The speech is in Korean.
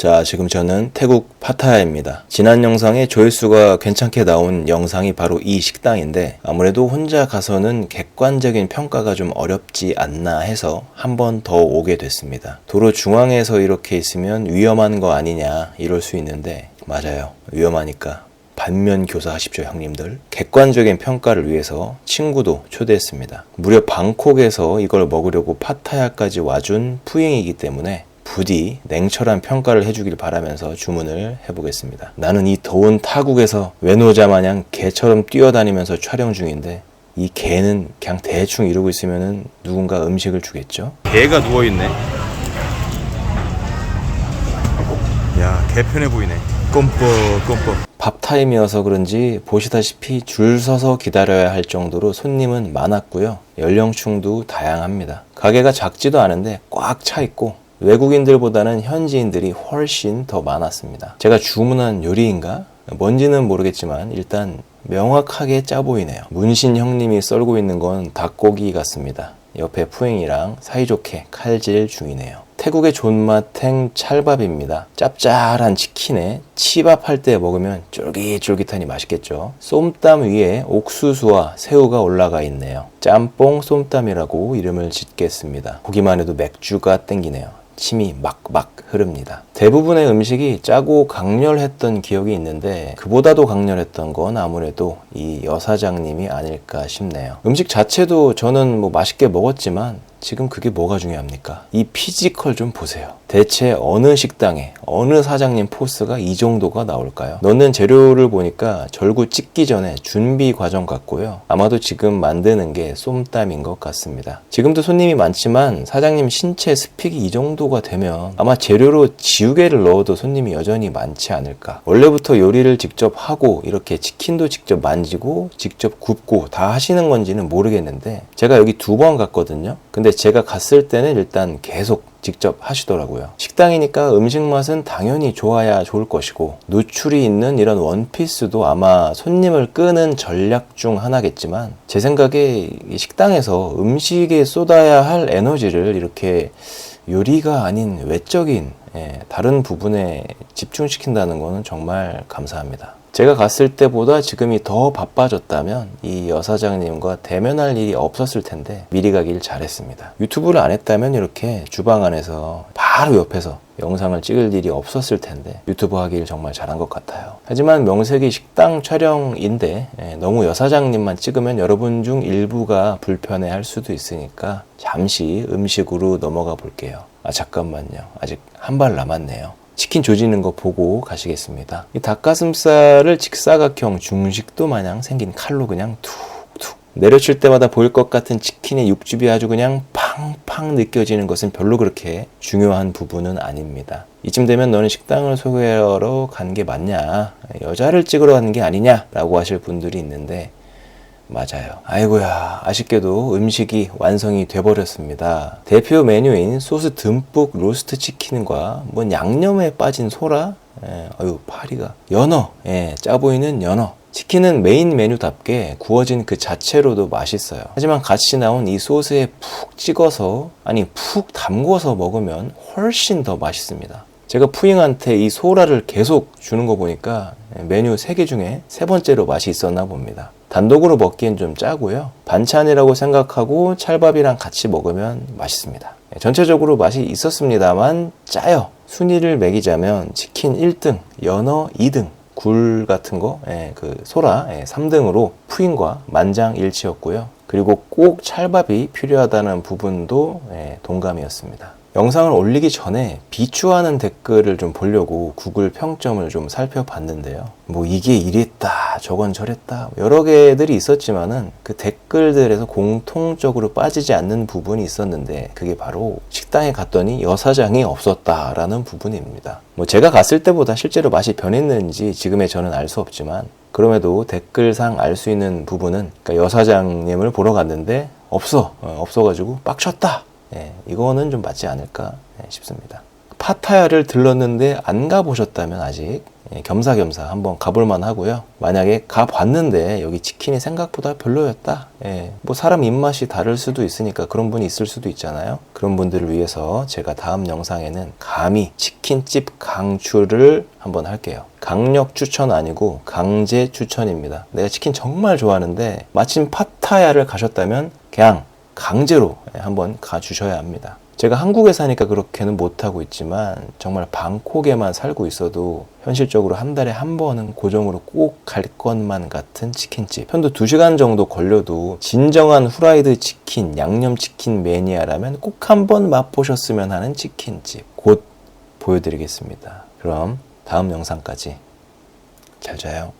자, 지금 저는 태국 파타야입니다. 지난 영상에 조회수가 괜찮게 나온 영상이 바로 이 식당인데 아무래도 혼자 가서는 객관적인 평가가 좀 어렵지 않나 해서 한 번 더 오게 됐습니다. 도로 중앙에서 이렇게 있으면 위험한 거 아니냐 이럴 수 있는데 맞아요. 위험하니까 반면 교사하십시오, 형님들. 객관적인 평가를 위해서 친구도 초대했습니다. 무려 방콕에서 이걸 먹으려고 파타야까지 와준 푸잉이기 때문에 부디 냉철한 평가를 해주길 바라면서 주문을 해보겠습니다. 나는 이 더운 타국에서 외노자 마냥 개처럼 뛰어다니면서 촬영 중인데 이 개는 그냥 대충 이러고 있으면 누군가 음식을 주겠죠? 개가 누워있네. 야, 개 편해 보이네. 꼼뻑 꼼뻑. 밥 타임이어서 그런지 보시다시피 줄 서서 기다려야 할 정도로 손님은 많았고요. 연령층도 다양합니다. 가게가 작지도 않은데 꽉 차 있고 외국인들보다는 현지인들이 훨씬 더 많았습니다. 제가 주문한 요리인가? 뭔지는 모르겠지만 일단 명확하게 짜 보이네요. 문신 형님이 썰고 있는 건 닭고기 같습니다. 옆에 푸잉이랑 사이좋게 칼질 중이네요. 태국의 존맛탱 찰밥입니다. 짭짤한 치킨에 치밥 할 때 먹으면 쫄깃쫄깃하니 맛있겠죠. 쏨땀 위에 옥수수와 새우가 올라가 있네요. 짬뽕 쏨땀이라고 이름을 짓겠습니다. 보기만 해도 맥주가 땡기네요. 침이 막막 흐릅니다. 대부분의 음식이 짜고 강렬했던 기억이 있는데 그보다도 강렬했던 건 아무래도 이 여사장님이 아닐까 싶네요. 음식 자체도 저는 뭐 맛있게 먹었지만 지금 그게 뭐가 중요합니까? 이 피지컬 좀 보세요. 대체 어느 식당에 어느 사장님 포스가 이 정도가 나올까요? 넣는 재료를 보니까 절구 찍기 전에 준비 과정 같고요. 아마도 지금 만드는 게 쏨땀인 것 같습니다. 지금도 손님이 많지만 사장님 신체 스픽이 이 정도가 되면 아마 재료로 지우개를 넣어도 손님이 여전히 많지 않을까. 원래부터 요리를 직접 하고 이렇게 치킨도 직접 만지고 직접 굽고 다 하시는 건지는 모르겠는데 제가 여기 두 번 갔거든요. 근데 제가 갔을 때는 일단 계속 직접 하시더라고요. 식당이니까 음식 맛은 당연히 좋아야 좋을 것이고 노출이 있는 이런 원피스도 아마 손님을 끄는 전략 중 하나겠지만 제 생각에 이 식당에서 음식에 쏟아야 할 에너지를 이렇게 요리가 아닌 외적인 예, 다른 부분에 집중시킨다는 것은 정말 감사합니다. 제가 갔을 때보다 지금이 더 바빠졌다면 이 여사장님과 대면할 일이 없었을 텐데 미리 가길 잘했습니다. 유튜브를 안 했다면 이렇게 주방 안에서 바로 옆에서 영상을 찍을 일이 없었을 텐데 유튜브 하길 정말 잘한 것 같아요. 하지만 명색이 식당 촬영인데 예, 너무 여사장님만 찍으면 여러분 중 일부가 불편해 할 수도 있으니까 잠시 음식으로 넘어가 볼게요. 아 잠깐만요. 아직 한 발 남았네요. 치킨 조지는 거 보고 가시겠습니다. 이 닭가슴살을 직사각형 중식도 마냥 생긴 칼로 그냥 툭툭 내려칠 때마다 보일 것 같은 치킨의 육즙이 아주 그냥 팡팡 느껴지는 것은 별로 그렇게 중요한 부분은 아닙니다. 이쯤 되면 너는 식당을 소개하러 간 게 맞냐? 여자를 찍으러 가는 게 아니냐? 라고 하실 분들이 있는데 맞아요. 아이고야, 아쉽게도 음식이 완성이 돼버렸습니다. 대표 메뉴인 소스 듬뿍 로스트 치킨과 뭔 양념에 빠진 소라, 예, 아유, 파리가. 연어, 예, 짜 보이는 연어. 치킨은 메인 메뉴답게 구워진 그 자체로도 맛있어요. 하지만 같이 나온 이 소스에 푹 찍어서, 아니, 푹 담궈서 먹으면 훨씬 더 맛있습니다. 제가 푸잉한테 이 소라를 계속 주는 거 보니까 메뉴 3개 중에 세 번째로 맛이 있었나 봅니다. 단독으로 먹기엔 좀 짜고요. 반찬이라고 생각하고 찰밥이랑 같이 먹으면 맛있습니다. 전체적으로 맛이 있었습니다만 짜요. 순위를 매기자면 치킨 1등, 연어 2등, 굴 같은 거, 예, 그 소라 예, 3등으로 푸잉과 만장일치였고요. 그리고 꼭 찰밥이 필요하다는 부분도 예, 동감이었습니다. 영상을 올리기 전에 비추하는 댓글을 좀 보려고 구글 평점을 좀 살펴봤는데요. 뭐 이게 이랬다, 저건 저랬다, 여러 개들이 있었지만은 그 댓글들에서 공통적으로 빠지지 않는 부분이 있었는데 그게 바로 식당에 갔더니 여사장이 없었다라는 부분입니다. 뭐 제가 갔을 때보다 실제로 맛이 변했는지 지금의 저는 알 수 없지만 그럼에도 댓글상 알 수 있는 부분은 그러니까 여사장님을 보러 갔는데 없어, 어, 없어가지고 빡쳤다. 예, 이거는 좀 맞지 않을까 예, 싶습니다. 파타야를 들렀는데 안 가보셨다면 아직 예, 겸사겸사 한번 가볼 만 하고요. 만약에 가봤는데 여기 치킨이 생각보다 별로였다. 예, 뭐 사람 입맛이 다를 수도 있으니까 그런 분이 있을 수도 있잖아요. 그런 분들을 위해서 제가 다음 영상에는 감히 치킨집 강추를 한번 할게요. 강력 추천 아니고 강제 추천입니다. 내가 치킨 정말 좋아하는데 마침 파타야를 가셨다면 그냥 강제로 한번 가주셔야 합니다. 제가 한국에 사니까 그렇게는 못하고 있지만 정말 방콕에만 살고 있어도 현실적으로 한 달에 한 번은 고정으로 꼭 갈 것만 같은 치킨집. 편도 2시간 정도 걸려도 진정한 후라이드 치킨, 양념치킨 매니아라면 꼭 한 번 맛보셨으면 하는 치킨집. 곧 보여드리겠습니다. 그럼 다음 영상까지 잘 자요.